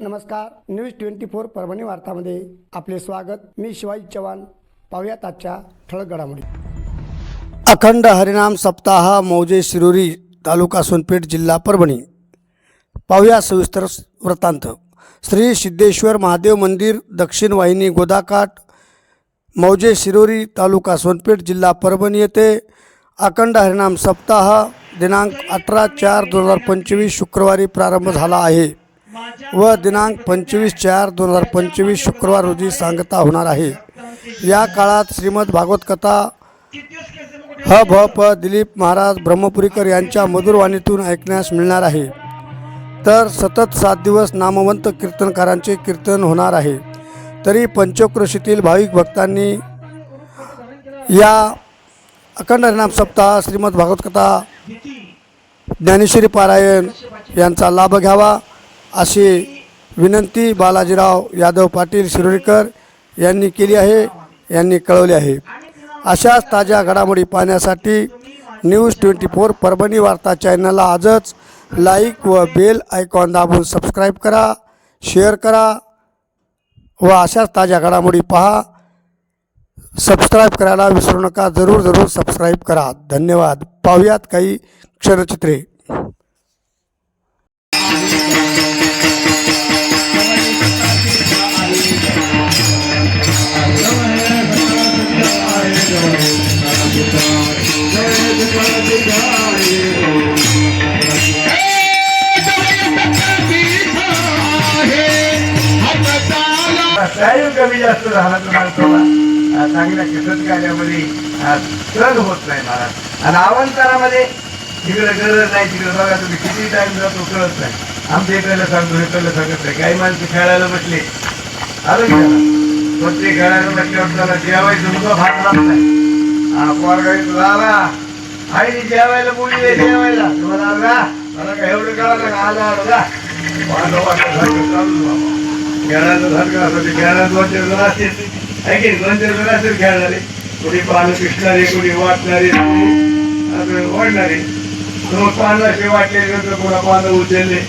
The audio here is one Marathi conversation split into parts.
नमस्कार न्यूज ट्वेंटी फोर परभणी वार्तामध्ये आपले स्वागत. मी शिवाजी चव्हाण. पाहुयात आजच्या ठळक घडामोडी. अखंड हरिनाम सप्ताह मौजे शिरोरी तालुका सोनपेठ जिल्हा परभणी. पाहुया सविस्तर वृत्तांत. श्री सिद्धेश्वर महादेव मंदिर दक्षिण वाहिनी गोदाकाठ मौजे शिरोरी तालुका सोनपेठ जिल्हा परभणी येथे अखंड हरिनाम सप्ताह दिनांक अठरा चार दोन हजार पंचवीस शुक्रवारी प्रारंभ झाला आहे. व दिनांक पंचवीस चार दोन हजार पंचवीस शुक्रवार रोजी सांगता होणार आहे. या काळात श्रीमद भागवत कथा ह भ प दिलीप महाराज ब्रह्मपुरीकर यांच्या मधुरवाणीतून ऐकण्यास मिळणार आहे. तर सतत सात दिवस नामवंत कीर्तनकारांचे कीर्तन होणार आहे. तरी पंचक्रोशीतील भाविक भक्तांनी या अखंड हरिनाम सप्ताह श्रीमद भागवत कथा ज्ञानेश्वरी पारायण यांचा लाभ घ्यावा. अशी विनंती बालाजीराव यादव पाटील शिरोडकर यांनी केली आहे यांनी कळवले आहे. अशाच ताज्या घडामोडी पाहण्यासाठी न्यूज ट्वेंटी फोर परभणी वार्ता चॅनलला आजच लाईक व बेल आयकॉन दाबून सबस्क्राईब करा शेअर करा व अशाच ताज्या घडामोडी पहा. सबस्क्राईब करायला विसरू नका जरूर जरूर सबस्क्राईब करा. धन्यवाद. पाहूयात काही क्षणचित्रे. काही कमी जास्त झाला तर माणसाला अं, चांगल्या कसरत कार्यामध्ये अं, सण होत नाही महाराज आणि अवंतरामध्ये तिकडे गरज नाही तिकडे बघा तुम्ही किती टाइम जातो कळत नाही. आमच्या इकडलं सांगतो इकडलं सांगत नाही. काही माणसं खेळायला बसले. आलं की त्याला कोणते खेळायला बसल्यावर त्याला जेवायचं मुलं भात राहत नाही. हा पोरगाई आला. आईने जेवायला बोलली जेवायला. तुम्हाला आलं मला काय एवढं कळालं का आलं आलं का वाटलं चालू बाबा. खेळाचं सारखं असं ते खेळात दोन चार जण असतील. आहे की दोन चार जण असतील खेळणारे. कुणी पानं पिसणारे कुणी वाटणारे. असं ओढणारे तर मग पानाशी वाटले तर कोणा पानं उचलले.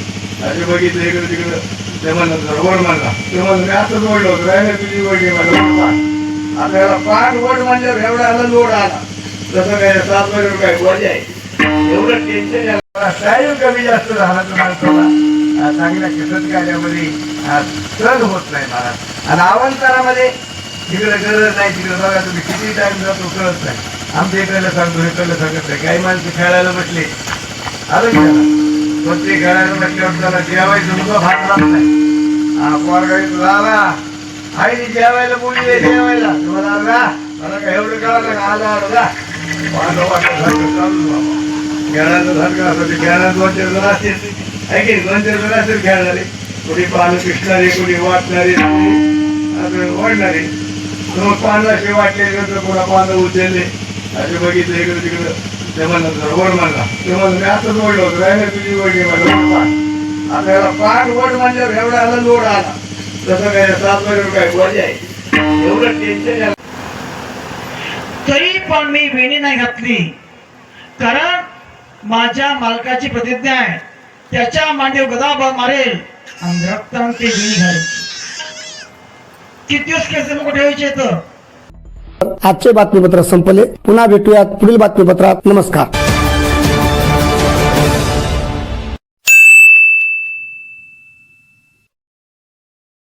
असे बघितले इकडे तिकडं. ते म्हणलं सर म्हणला ते म्हणलं मी असंच ओढलं होतं. काय तुझी वडली मला ओढ पान. आता याला पान ओढ म्हणल्यावर एवढा आला लोड आला. तसं काय सात वगैरे काय वज आहे. एवढं टेन्शन टाईम कमी जास्त झाला तर माणसाला. चांगल्या कसरत कार्यामध्ये अं, होत नाही महाराज आणि अवंतरामध्ये तिकडे गरज नाही तिकडे बघा तुम्ही किती टाइम जातो कळत नाही. आमच्या इकडलं सांगतो इकडलं सांगत नाही. काही माणसं खेळायला म्हटले आलं की त्याला कोणते खेळायला म्हटल्यावर त्याला जेवायचं मुलं भात राहत नाही. हा पोरगाई आला आईने जेवायला बोलली जेवायला. तुम्हाला आलं मला काय एवढं कळालं का? आलं आलं का वाटलं वाटलं चालू बाबा. खेळाचं सारखं असं ते खेळात दोन चार जण असतील आहे की खेळणारे. कोणी पानं पिसणारे कुणी वाटणारे. वाढणारे असं ओढणारे तर वाटले तर कोणा पानं उचलले. असे बघितले इकडे तिकडं. ओढ मी ओढलं होतं. तुझी मला ओढ आता याला एवढा आला लोड आला. तसं काय सात वगैरे काय आहे. एवढं टेन्शन तरी पण मी वेणी नाही घातली. कारण माझ्या मालकाची प्रतिज्ञा आहे. त्याच्या मांडीव गदा मारेल. आणि रक्तान ते किती दिवस केस लोक ठेवायचे तर आजचे बातमीपत्र संपले. पुन्हा भेटूयात पुढील बातमीपत्रात. नमस्कार.